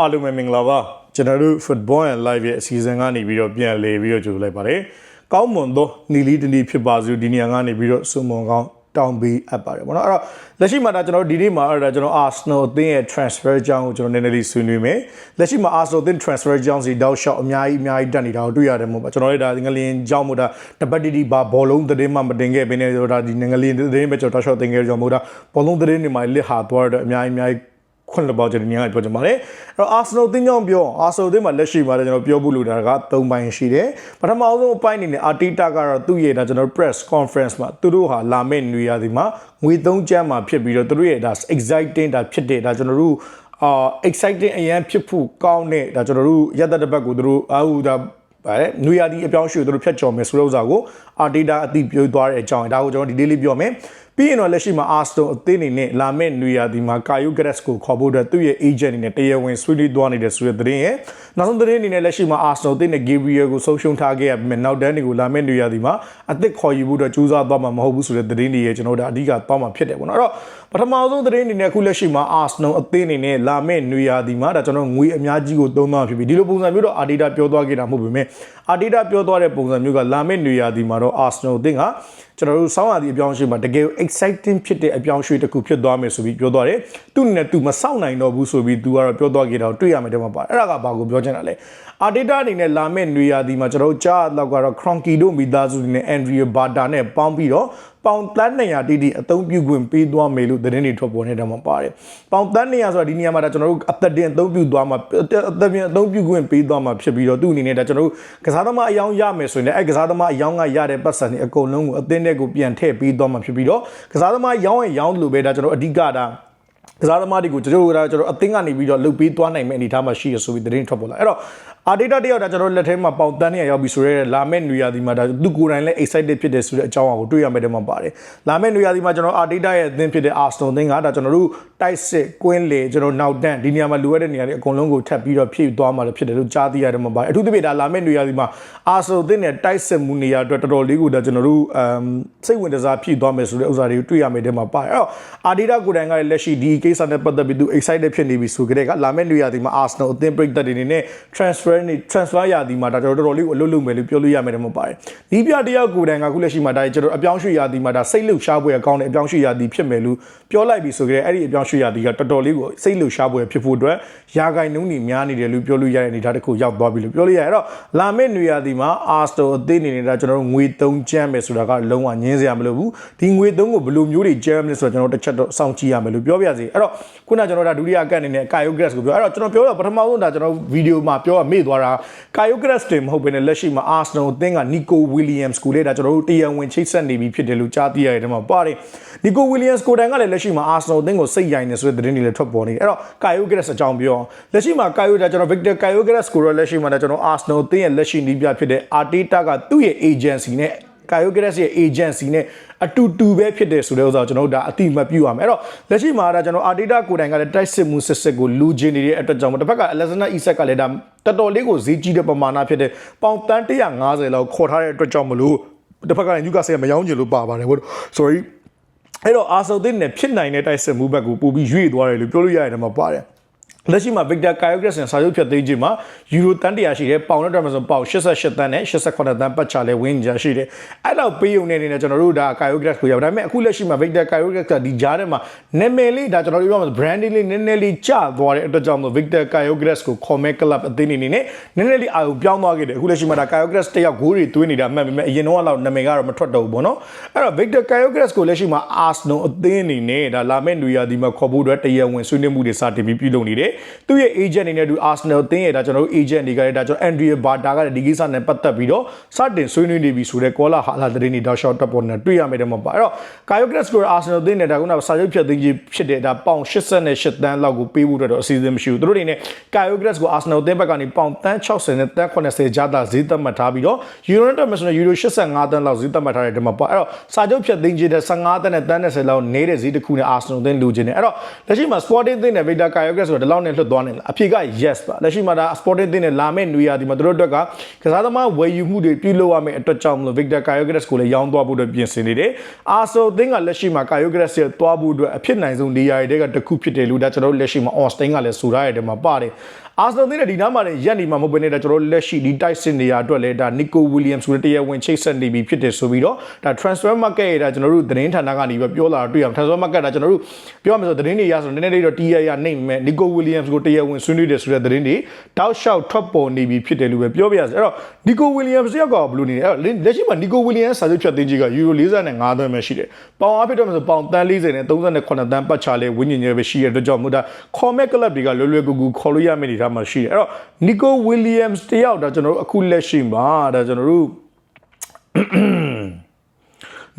အားလုံးပဲမင်္ဂလာပါကျွန်တော်တို့ Football and Live ရဲ့အစီအစဉ်ကနေပြီးတော့ပြန်လည်ပြီးတော့ကြိုလိုက်ပါတယ်ကောင်းမွန်သောနီလီတနီဖြစ်ပါစို့ဒီနေရာကနေပြီးတော့စုံမွန်ကောင်းတောင်းပေးအပ်ပါတယ်ဗောနော်အဲ့တော့လက်ရှိမှာဒါကျွန်တော်ဒီနေ့မှာအဲ့ဒါကျွန်တော် Arsenal အသင်းရဲ့ transfer အကြောင်းကိုကျွန်တော်နည်းနည်းလေးဆွေးနွေးမယ်လက်ရှိမှာ Arsenal အသင်း transfer အကြောင်းစီတောက်လျှောက်အများကြီးအများကြီးတက်နေတာကိုတွေ့ရတယ်မို့ပါကျွန်တော်တို့ဒါငလင်အကြောင်းမို့ဒါတပတ်တီတီဘာဘောလုံးသတင်းမှမတင်ခဲ့ဘဲနဲ့ဒါဒီငလင်သတင်းပဲကျွန်တော်တောက်လျှောက်တင်ခဲ့ကြမို့ဒါဘောလုံးသတင်းတွေမှာလစ်ဟာသွားတော့အများကြီးအများကြီး ခွင့်လပေါကျွန်တော်ညကပြောချင်ပါတယ်အဲ့တော့ Arsenal တင်းကြောင့်ပြော Arsenal တင်းမှာလက်ရှိမှာလည်းကျွန်တော်ပြောဖို့လိုတာက၃ပိုင်းရှိတယ်ပထမဆုံးအပိုင်းအနေနဲ့ Arteta ကတော့သူ့ရဲ့ဒါကျွန်တော် press conference မှာသူတို့ဟာလာမယ့်နေရာဒီမှာငွေသုံးချမ်းမှာဖြစ်ပြီးတော့သူတို့ရဲ့ဒါ exciting ဒါဖြစ်တဲ့ဒါကျွန်တော်တို့အာ exciting အရန်ဖြစ်ဖို့ကောင်းတဲ့ဒါကျွန်တော်တို့ရက်သက်တစ်ပတ်ကိုသူတို့အာဟူဒါဗါတဲ့နွေရာသီအပြောင်းရွှေ့သူတို့ဖြတ်ကျော်မယ်ဆိုတဲ့ဥစ္စာကို Arteta အသိပြောသွားတဲ့အကြောင်းဒါကိုကျွန်တော်ဒီလေးလေးပြောမယ် ပြီးရင်တော့လက်ရှိမှာ Arsenal အသင်းအနေနဲ့လာမယ့်နွေရာသီမှာ Caio Gras ကိုခေါ်ဖို့အတွက်သူ့ရဲ့ agent အနေနဲ့တရားဝင်ဆွေးနွေးသွားနေတဲ့ဆိုတဲ့သတင်းရဲ့နောက်ဆုံးသတင်းအနေနဲ့လက်ရှိမှာ Arsenal အသင်းနဲ့ Gabriel ကိုဆုံးရှုံးထားခဲ့ရပြီးမှနောက်တန်းတွေကိုလာမယ့်နွေရာသီမှာအသစ်ခေါ်ယူဖို့အတွက်ကြိုးစားသွားမှာမဟုတ်ဘူးဆိုတဲ့သတင်းတွေရဲ့ကျွန်တော်တို့အဓိကသွားမှာဖြစ်တယ်ပေါ့နော်အဲ့တော့ပထမဆုံးသတင်းအနေနဲ့အခုလက်ရှိမှာ Arsenal အသင်းအနေနဲ့လာမယ့်နွေရာသီမှာဒါကျွန်တော်ငွေအများကြီးကိုသုံးသွားဖြစ်ပြီးဒီလိုပုံစံမျိုးတော့ Arteta ပြောသွားခဲ့တာမဟုတ်ပေမဲ့ Arteta ပြောသွားတဲ့ပုံစံမျိုးကလာမယ့်နွေရာသီမှာတော့ Arsenal အသင်းကကျွန်တော်တို့စောင်းရသည့်အပြောင်းအရွှေ့မှာတကယ် exciting ဖြစ်တဲ့အပြောင်းအရွှေ့တစ်ခုဖြစ်သွားမယ်ဆိုပြီးပြောသွားတယ်သူ့နဲ့သူမစောင့်နိုင်တော့ဘူးဆိုပြီးသူကတော့ပြောသွားခဲ့တာကိုတွေ့ရမယ်တဲ့မှာပါအဲ့ဒါကဘာကိုပြောချင်တာလဲ Arteta အနေနဲ့လာမယ့်နွေရာသီမှာကျွန်တော်တို့ကြားတော့ကတော့ Cronky တို့မိသားစုတွေနဲ့ Andrea Bata နဲ့ပေါင်းပြီးတော့ပေါင်တန်း200တိတိအသုံးပြုခွင့်ပေးသွားမယ်လို့သတင်းတွေထွက်ပေါ်နေတာမှာပါတယ်။ပေါင်တန်း200ဆိုတာဒီနေရာမှာဒါကျွန်တော်တို့အသက်တင်အသုံးပြုသွားမှာအသက်ပြင်အသုံးပြုခွင့်ပေးသွားမှာဖြစ်ပြီးတော့သူ့အနေနဲ့ဒါကျွန်တော်တို့ကစားသမားအယောင်ရမယ်ဆိုရင်လည်းအဲကစားသမားအယောင်ကရတဲ့ပတ်စံတွေအကုန်လုံးကိုအသင်းတွေကိုပြန်ထည့်ပေးသွားမှာဖြစ်ပြီးတော့ကစားသမားရောင်းရင်ရောင်းလို့ပဲဒါကျွန်တော်အဓိကဒါ ကစားသမားတွေကိုကျွန်တော်တို့ကကျွန်တော်အသင်းကနေပြီးတော့လုတ်ပေးသွားနိုင်မယ့်အနေအထားမှာရှိရဆိုပြီးသတင်းထွက်ပေါ်လာအဲ့တော့အာဒေတာတယောက်ဒါကျွန်တော်လက်ထဲမှာပေါင်တန်းနေရောက်ပြီဆိုရဲလာမယ့်နွေရာသီမှာဒါသူကိုယ်တိုင်လည်း excited ဖြစ်တယ်ဆိုတဲ့အကြောင်းအရာကိုတွေ့ရမယ်တဲ့မှာပါတယ်လာမယ့်နွေရာသီမှာကျွန်တော်အာဒေတာရဲ့အသင်းဖြစ်တဲ့ Arsenal အသင်းကဒါကျွန်တော်တို့တိုက်စစ်ကွင်းလေကျွန်တော်နောက်တန်းဒီနေရာမှာလိုအပ်တဲ့နေရာတွေအကုန်လုံးကိုထပ်ပြီးတော့ဖြည့်သွားမှာလည်းဖြစ်တယ်လို့ကြားသိရတယ်မှာပါတယ်အထူးသဖြင့်ဒါလာမယ့်နွေရာသီမှာ Arsenal အသင်းနဲ့တိုက်စစ်မှုနေရာအတွက်တော်တော်လေးကိုဒါကျွန်တော်တို့အမ်စိတ်ဝင်စားဖြည့်သွားမယ်ဆိုတဲ့ဥစ္စာတွေကိုတွေ့ရမယ်တဲ့မှာပါတယ်အဲ့တော့အာဒေတာကိုယ်တိုင်ကလည်းလက်ရှိဒီကိစ္စနဲ့ပတ်သက်ပြီးသူ excited ဖြစ်နေပြီဆိုကြတဲ့ကလာမယ့်နွေရာသီမှာ Arsenal အသင်းပြိတ်သက်တွေနေနဲ့ transfer နေ transfer ရာသီမှာဒါကျွန်တော်တော်တော်လေးကိုအလုပ်လုပ်မယ်လို့ပြောလို့ရမယ်တဲ့မှာပါတယ်ဒီပြတယောက်ကိုယ်တိုင်ကအခုလက်ရှိမှာဒါကျွန်တော်အပြောင်းရွှေ့ရာသီမှာဒါစိတ်လှုပ်ရှားပွဲအကောင်းတဲ့အပြောင်းရွှေ့ရာသီဖြစ်မယ်လို့ပြောလိုက်ပြီဆိုကြတဲ့အဲ့ဒီအပြောင်းရွှေ့ရာသီကတော်တော်လေးကိုစိတ်လှုပ်ရှားပွဲဖြစ်ဖို့အတွက်ရာဂိုင်နှုန်းတွေများနေတယ်လို့ပြောလို့ရတဲ့အနေအထားတစ်ခုရောက်သွားပြီလို့ပြောလို့ရရအဲ့တော့လာမယ့်နွေရာသီမှာ Arsenal အသင်းအနေနဲ့ဒါကျွန်တော်တို့ငွေ3ကျန်းမယ်ဆိုတာကလုံးဝငင်းစရာမလိုဘူးဒီငွေ3ကိုဘယ်လိုမျိုးတွေကျန်းမလဲဆိုတော့ကျွန်တော်တစ်ချက်တော့စောင့်ကြည့်ရမယ်လို့ပြောပြစီအဲ့တော့ခုနကျွန်တော်ဒါဒုတိယကတ်အနေနဲ့ Caio Gras ကိုပြောအဲ့တော့ကျွန်တော်ပြောတော့ပထမဆုံးဒါကျွန်တော်ဗီဒီယိုမှာပြောရမေ့သွားတာ Caio Gras တင်မဟုတ်ဘဲနဲ့လက်ရှိမှာ Arsenal အသင်းက Nico Williams ကိုလေဒါကျွန်တော်တို့တရားဝင်ချိတ်ဆက်နေပြီဖြစ်တယ်လို့ကြားသိရတဲ့ထဲမှာပါတယ် Nico Williams ကိုတိုင်ကလည်းလက်ရှိမှာ Arsenal အသင်းကိုစိတ်ရိုင်နေဆိုတဲ့သတင်းတွေလည်းထွက်ပေါ်နေတယ်အဲ့တော့ Caio Gras အကြောင်းပြောလက်ရှိမှာ Caio ဒါကျွန်တော် Victor Caio Gras ကိုတော့လက်ရှိမှာဒါကျွန်တော် Arsenal အသင်းရဲ့လက်ရှိနီးပြဖြစ်တဲ့ Arteta ကသူ့ရဲ့ agency နဲ့ Caio Gras ရဲ့ agency နဲ့အတူတူပဲဖြစ်တယ်ဆိုတဲ့ဥစ္စာကိုကျွန်တော်တို့ဒါအတိမတ်ပြုရမယ်အဲ့တော့လက်ရှိမှာဒါကျွန်တော် Arteta ကိုတိုင်ကလည်းတိုက်စစ်မှုစစ်စစ်ကိုလူချင်းနေတဲ့အတွက်ကြောင့်တစ်ဖက်က Alexander Isak ကလည်းဒါတော်တော်လေးကိုဈေးကြီးတဲ့ပမာဏဖြစ်တဲ့ပေါင်တန်း150လောက်ခေါ်ထားတဲ့အတွက်ကြောင့်မလို့တစ်ဖက်ကလည်း Newcastle ကမယောင်းချင်လို့ပါပါတယ်ဟုတ် sorry အဲ့တော့အာဆော်သင်းနဲ့ဖြစ်နိုင်တဲ့တိုက်စစ်မှုဘက်ကိုပို့ပြီးရွေ့သွားတယ်လို့ပြောလို့ရတယ်မှာပါတယ် လက်ရှိမှာ Victor Kyogres နဲ့စာချုပ်ဖြတ်သိမ်းခြင်းမှာယူရိုတန်တရာရှိတယ်ပေါင်နဲ့တက်မဆိုပေါင်88တန်းနဲ့88တန်းပတ်ချလဲဝင်းကြရှိတယ်အဲ့တော့ပေးုံနေနေနဲ့ကျွန်တော်တို့ဒါ Kyogres ကိုရပါဒါပေမဲ့အခုလက်ရှိမှာ Victor Kyogres ကဒီကြားထဲမှာနာမည်လေးဒါကျွန်တော်တို့ပြောမှာ branding လေးနည်းနည်းလေးကျသွားတဲ့အတွက်ကြောင့်မို့ Victor Kyogres ကို Comment Club အသင်းနေနေနဲ့နည်းနည်းလေးအာရုံပြောင်းသွားခဲ့တယ်အခုလက်ရှိမှာဒါ Kyogres တယောက်ဂိုးတွေသွင်းနေတာမှတ်ပေမဲ့အရင်တော့လောက်နာမည်ကတော့မထွက်တော့ဘူးပေါ့နော်အဲ့တော့ Victor Kyogres ကိုလက်ရှိမှာ Arsenal အသင်းအနေနဲ့ဒါလာမယ့်နွေရာသီမှာခေါ်ဖို့အတွက်တရားဝင်ဆွေးနွေးမှုတွေစတင်ပြီးပြုလုပ်နေတယ်သူ့ရဲ့ agent အနေနဲ့သူ Arsenal အသင်းရဲ့ဒါကျွန်တော်တို့ agent တွေကလည်းဒါကျွန်တော် Andrea Bata ကလည်းဒီကိစ္စနဲ့ပတ်သက်ပြီးတော့စတင်ဆွေးနွေးနေပြီဆိုတဲ့ caller ဟာလာသတင်းတွေတောက်လျှောက်တက်ပေါ်နေတာတွေ့ရမယ်တဲ့မှာပါအဲ့တော့ Kyogres ကို Arsenal အသင်းနဲ့ဒါကုနာစာချုပ်ဖြတ်သိမ်းခြင်းဖြစ်တဲ့ဒါပေါင်88တန်းလောက်ကိုပေးဖို့အတွက်တော့အစီအစဉ်မရှိဘူးသူတို့အနေနဲ့ Kyogres ကို Arsenal အသင်းဘက်ကနေပေါင်တန်း60နဲ့တန်း80ကြားသာဈေးသတ်မှတ်ထားပြီးတော့ Euro နဲ့မဆိုရင် Euro 85တန်းလောက်ဈေးသတ်မှတ်ထားတဲ့တဲ့မှာပါအဲ့တော့စာချုပ်ဖြတ်သိမ်းခြင်းတဲ့15တန်းနဲ့တန်း90လောက်နေတဲ့ဈေးတစ်ခုနဲ့ Arsenal အသင်းလူချင်းနေအဲ့တော့လက်ရှိမှာ Sporting အသင်းနဲ့ Victor Kyogres ဆိုတော့ဒီလောက်နဲ့လွတ်သွားနေလားအဖြေက yes ပါလက်ရှိမှာဒါ Sporting အသင်းနဲ့လာမယ့်နွေရာသီမှာသူတို့အတွက်ကကစားသမားဝယ်ယူမှုတွေပြုလုပ်ရမယ့်အတွက်ကြောင့်မလို့ Victor Kyogres ကိုလည်းရောင်းသွားဖို့အတွက်ပြင်ဆင်နေတယ် Arsenal အသင်းကလက်ရှိမှာ Kyogres ရဲ့သွားဖို့အတွက်အဖြစ်နိုင်ဆုံးနေရာတွေကတစ်ခုဖြစ်တယ်လို့ဒါကျွန်တော်တို့လက်ရှိမှာ Austin ကလည်းဆိုထားရတဲ့မှာပါတယ် အာဆနယ်နဲ့ဒီနားမှာလည်းရက်နေမှာမဟုတ်ဘဲနဲ့ဒါကျွန်တော်လက်ရှိဒီ tight စစ်နေရအတွက်လည်းဒါနီကိုဝီလီယမ်ဆိုတဲ့တရားဝင်ချိတ်ဆက်နေပြီဖြစ်တယ်ဆိုပြီးတော့ဒါ transfer market ရဲ့ဒါကျွန်တော်တို့သတင်းဌာနကနေပြီးပြောလာတာတွေ့ရအောင် transfer market ဒါကျွန်တော်တို့ပြောရမယ်ဆိုသတင်းတွေရဆိုနည်းနည်းလေးတော့တီးရရနိုင်မဲ့နီကိုဝီလီယမ်ကိုတရားဝင်ဆွေးနွေးတယ်ဆိုတဲ့သတင်းတွေတောက်လျှောက်ထွက်ပေါ်နေပြီဖြစ်တယ်လို့ပဲပြောပြရစေအဲ့တော့နီကိုဝီလီယမ်တယောက်ကဘယ်လိုနေလဲအဲ့တော့လက်ရှိမှာနီကိုဝီလီယမ်စာချုပ်ဖြတ်သိမ်းကြီးကယူရို45သန်းပဲရှိတယ်ပေါင်အားဖြစ်တော့ဆိုပေါင်တန်း40နဲ့38တန်းပတ်ချလဲဝင်းညင်ညဲပဲရှိရတဲ့အတွက်ကြောင့်မို့ဒါခေါ်မဲ့ကလပ်တွေကလွယ်လွယ်ကူကူခေါ်လို့ရမယ့်အနေအထားမှာရှိတယ်အဲ့တော့နီကိုဝီလီယမ်တယောက်ဒါကျွန်တော်တို့အခုလက်ရှိမှာဒါကျွန်တော်တို့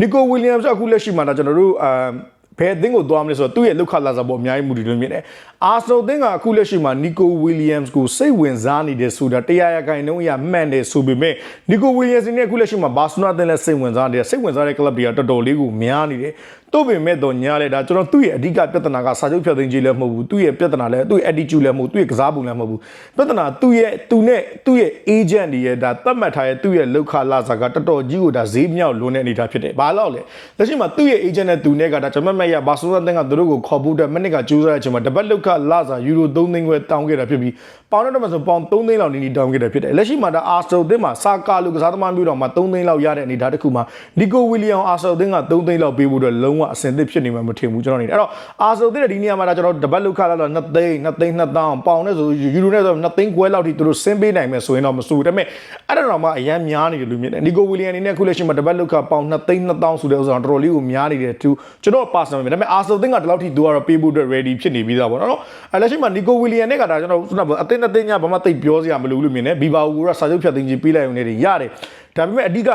နီကိုဝီလီယမ်စ်အခုလက်ရှိမှာဒါကျွန်တော်တို့အမ်ဘယ်အသင်းကိုသွားမလဲဆိုတော့သူ့ရဲ့လောက်ခလာစားပေါ်အများကြီးမူတည်လို့မြင်တယ်။အာဆနယ်အသင်းကအခုလက်ရှိမှာနီကိုဝီလီယမ်စ်ကိုစိတ်ဝင်စားနေတယ်ဆိုတာတရားရခိုင်နှုန်းအရမှန်တယ်ဆိုပေမဲ့နီကိုဝီလီယမ်စ်နဲ့အခုလက်ရှိမှာဘာစီလိုနာအသင်းလည်းစိတ်ဝင်စားနေတယ်စိတ်ဝင်စားတဲ့ကလပ်တွေကတော်တော်လေးကိုများနေတယ်။တို့ပေမဲ့တော့ညားလဲဒါကျွန်တော်သူ့ရဲ့အဓိကပြဿနာကစာချုပ်ဖြတ်သိမ်းခြင်းလည်းမဟုတ်ဘူးသူ့ရဲ့ပြဿနာလည်းသူ့ရဲ့ attitude လည်းမဟုတ်သူ့ရဲ့ကစားပုံလည်းမဟုတ်ဘူးပြဿနာသူ့ရဲ့သူနဲ့သူ့ရဲ့ agent တွေရဲ့ဒါသတ်မှတ်ထားတဲ့သူ့ရဲ့လောက်ခလာစားကတော်တော်ကြီးကိုဒါဈေးမြောက်လွန်တဲ့အနေအထားဖြစ်တယ်ဘာလို့လဲလက်ရှိမှာသူ့ရဲ့ agent နဲ့သူနဲ့ကဒါကျွန်မမက်ရဘာဆိုးသတဲ့ကသူတို့ကိုခေါ်ဖို့အတွက်မနစ်ကကြိုးစားတဲ့အချိန်မှာတပတ်လောက်ခလာစားယူရို3သိန်းခွဲတောင်းခဲ့တာဖြစ်ပြီးပေါင်တော့မှဆိုပေါင်3သိန်းလောက်နီးနီးတောင်းခဲ့တာဖြစ်တယ်လက်ရှိမှာဒါအာဆယ်အသင်းမှာစာကာလူကစားသမားမျိုးတော်မှာ3သိန်းလောက်ရတဲ့အနေအထားတစ်ခုမှာနီကိုဝီလီယမ်အာဆယ်အသင်းက3သိန်းလောက်ပေးဖို့အတွက်လုံးဝအဆင်သင့်ဖြစ်နေမှာမထင်ဘူးကျွန်တော်နေတယ်အဲ့တော့အာဆယ်အသင်းရဲ့ဒီနေရာမှာဒါကျွန်တော်တပတ်လောက်ခလာတော့2သိန်း2သိန်း2တောင်းပေါင်နဲ့ဆိုယူရိုနဲ့ဆို2သိန်းခွဲလောက်ထိသူတို့ဆင်းပေးနိုင်မယ်ဆိုရင်တော့မစိုးဘူးဒါပေမဲ့အဲ့ဒါတော့မှအရန်များနေတယ်လို့မြင်တယ်နီကိုဝီလီယမ်အနေနဲ့အခုလက်ရှိမှာတပတ်လောက်ခပေါင်2သိန်း2တောင်းဆိုတဲ့ဥစ္စာတော်တော်လေးကိုများနေတယ်သူကျွန်တော် personal မြင်ဒါပေမဲ့အာဆယ်အသင်းကဒီလောက်ထိသူကတော့ပေးဖို့အတွက် ready ဖြစ်နေပြီးသားပေါ့နော်အဲ့လက်ရှိမှာနီကိုဝီလီယမ်နဲ့ကဒါကျွန်တော်ခုနကအသင်းအသင်းညဘာမှတိတ်ပြောစရာမလိုဘူးလို့မြင်တယ်ဘီဘာဝူကစာချုပ်ဖြတ်သိမ်းခြင်းပေးလိုက်ရုံနဲ့ရတယ်ဒါပေမဲ့အဓိက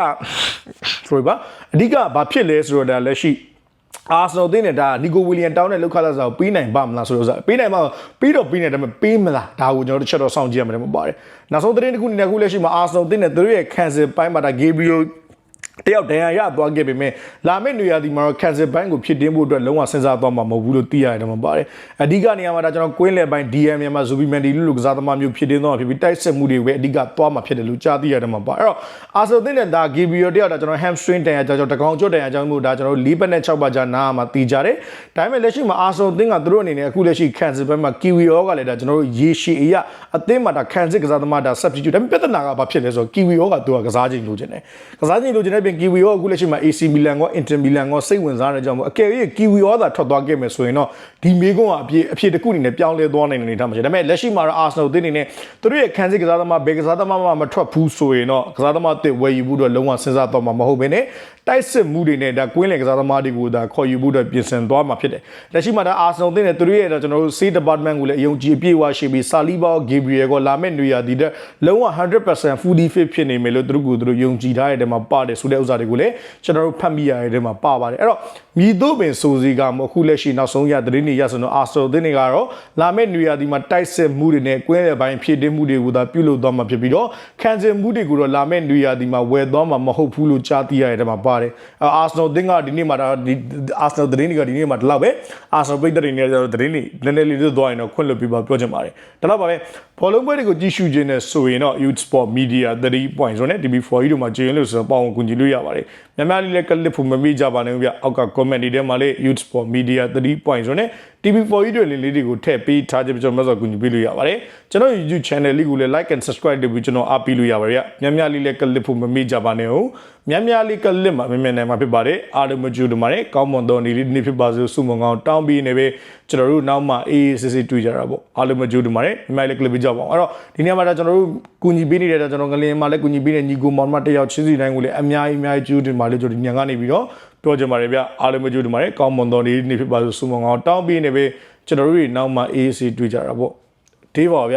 sorry ပါအဓိကဘာဖြစ်လဲဆိုတော့ဒါလက်ရှိအာဆနယ်တင်းနဲ့ဒါနီကိုဝီလီယမ်တောင်းတဲ့လောက်ခလာစားကိုပေးနိုင်ပါမလားဆိုတော့ပေးနိုင်မှာပြီးတော့ပြီးနေတယ်ဒါပေမဲ့ပေးမလားဒါကိုကျွန်တော်တို့ချက်တော့စောင့်ကြည့်ရမှာမပါတယ်နောက်ဆုံးသတင်းတစ်ခုနဲ့ခုလက်ရှိမှာအာဆနယ်တင်းနဲ့သူတို့ရဲ့ cancel ပိုင်းမှာဒါ Gabriel တယောက်ဒဏ်ရာရသွားခဲ့ပေမဲ့လာမယ့်နေရာဒီမှာတော့ cancel ဘိုင်းကိုဖြစ်တင်းဖို့အတွက်လုံးဝစဉ်းစားသွားမှာမဟုတ်ဘူးလို့သိရတယ်မှာပါတယ်အဓိကနေရာမှာဒါကျွန်တော်ကွင်းလယ်ပိုင်း DM မြန်မာ Zubi Mendy လူလူကစားသမားမျိုးဖြစ်တင်းသွားမှာဖြစ်ပြီးတိုက်ဆက်မှုတွေပဲအဓိကသွားမှာဖြစ်တယ်လို့ကြားသိရတယ်မှာပါအဲ့တော့အာဆိုသင်းနဲ့ဒါ Gabriel တယောက်ဒါကျွန်တော် hamstring တန်ရာကြောင့်တကောင်ကျွတ်တန်ရာကြောင့်မို့ဒါကျွန်တော်၄ပတ်နဲ့6ပတ်ကြာနားမှာတီးကြတယ်ဒါပေမဲ့လက်ရှိမှာအာဆိုသင်းကသူတို့အနေနဲ့အခုလက်ရှိ cancel ဘိုင်းမှာ Kiwi ရောကလည်းဒါကျွန်တော်တို့ရေရှည်အရာအသင်းမှာဒါ cancel ကစားသမားဒါ substitute ဒါပေမဲ့ပြဿနာကဘာဖြစ်လဲဆိုတော့ Kiwi ရောကသူကကစားချိန်လိုချင်တယ်ကစားချိန်လိုချင်တဲ့ပြင် Kiwi ရောအခုလက်ရှိမှာ AC Milan ကော Inter Milan ကောစိတ်ဝင်စားတဲ့ကြောင့်မို့အကယ်၍ကီဝီရောသာထွက်သွားခဲ့မယ်ဆိုရင်တော့ဒီမေကွန်းကအပြည့်အဖြစ်တစ်ခုအနေနဲ့ပြောင်းလဲသွားနိုင်တဲ့အနေအထားမှာရှိတယ်ဒါပေမဲ့လက်ရှိမှာတော့ Arsenal အသင်းအနေနဲ့သူတို့ရဲ့ခန်းစစ်ကစားသမားဘယ်ကစားသမားမှမထွက်ဘူးဆိုရင်တော့ကစားသမားတစ်ဝယ်ယူဖို့တော့လုံးဝစဉ်းစားတော့မှာမဟုတ်ဘဲနဲ့တိုက်စစ်မှုတွေနဲ့ဒါကွင်းလယ်ကစားသမားတွေကိုဒါခေါ်ယူဖို့တော့ပြင်ဆင်သွားမှာဖြစ်တယ်လက်ရှိမှာဒါ Arsenal အသင်းနဲ့သူတို့ရဲ့တော့ကျွန်တော်တို့ State Department ကိုလည်းအယုံကြည်အပြည့်အဝရှိပြီး Saliba ကို Gabriel ကိုလာမယ့်နေရာဒီတဲ့လုံးဝ100% fully fit ဖြစ်နေမယ်လို့သူတို့ကိုသူတို့ယုံကြည်ထားတဲ့တဲမှာပါတယ်ဆိုတဲ့ဥစ္စာတွေကိုလည်းကျွန်တော်တို့ဖတ်မိရတဲ့တဲမှာပါပါတယ်အဲ့တော့မြည်တို့ပင်စိုးစီကမအခုလက်ရှိနောက်ဆုံးရသတင်းတွေရဆိုတော့ Arsenal အသင်းတွေကတော့လာမယ့်နေရာဒီမှာတိုက်စစ်မှုတွေနဲ့ကွင်းလယ်ပိုင်းဖြည့်တင်းမှုတွေကိုသာပြုလုပ်သွားမှာဖြစ်ပြီးတော့ခံစင်မှုတွေကိုတော့လာမယ့်နေရာဒီမှာဝယ်သွားမှာမဟုတ်ဘူးလို့ကြားသိရတဲ့တဲမှာပါတယ်အာဆနယ်အသင်းကဒီနေ့မှာဒါဒီအာဆနယ်သတင်းတွေကဒီနေ့မှာဒီလောက်ပဲအာဆနယ်ပိတ်တဲ့တွေနဲ့သတင်းတွေနည်းနည်းလေးလွတ်သွားရင်တော့ခွင့်လွှတ်ပေးပါပြောချင်ပါတယ်ဒါတော့ပါပဲဘောလုံးပွဲတွေကိုကြည့်ရှုခြင်းနဲ့ဆိုရင်တော့ Youth Sport Media 3.0နဲ့ TV4 ကြီးတို့မှာကျေရင်လို့ဆိုတော့ပေါအောင်ကူညီလို့ရပါတယ်များများလေးလည်းကလစ်ဖို့မမေ့ကြပါနဲ့ဗျအောက်က comment တွေထဲမှာလေး Youth Sport Media 3.0နဲ့ TV4 ကြီးတွေလေးလေးတွေကိုထည့်ပေးထားခြင်းကျွန်တော်မဆိုကူညီပေးလို့ရပါတယ်ကျွန်တော် YouTube channel လေးကိုလည်း like and subscribe လုပ်ပြီးကျွန်တော်အားပေးလို့ရပါတယ်ဗျများများလေးလည်းကလစ်ဖို့မမေ့ကြပါနဲ့ဟုတ်များများလေးကလစ်မှာမြင်မြင်နိုင်မှာဖြစ်ပါတယ်အားလုံးမကြိုးတမားနဲ့ကောင်းမွန်သောနေ့လေးဒီနေ့ဖြစ်ပါစေဆုမွန်ကောင်းတောင်းပြီးနေပဲကျွန်တော်တို့နောက်မှအေးအေးဆေးဆေးတွေ့ကြတာပေါ့အားလုံးမကြိုးတမားနဲ့များလေးကလစ်ပေးကြပါအောင်အဲ့တော့ဒီနေ့မှာတော့ကျွန်တော်တို့ကူညီပေးနေတဲ့ကျွန်တော်ငလင်းမှာလည်းကူညီပေးတဲ့ညီကိုမောင်မတယောက်ချင်းစီတိုင်းကိုလည်းအများကြီးအများကြီးကြိုးတင်ပါလေကျွန်တော်ဒီညံကနေပြီးတော့ပြောကြပါရဗျအားလုံးမကြိုးတမားနဲ့ကောင်းမွန်သောနေ့ဒီနေ့ဖြစ်ပါစေဆုမွန်ကောင်းတောင်းပြီးနေပဲကျွန်တော်တို့နောက်မှအေးအေးဆေးတွေ့ကြတာပေါ့ဒေးပါဗျ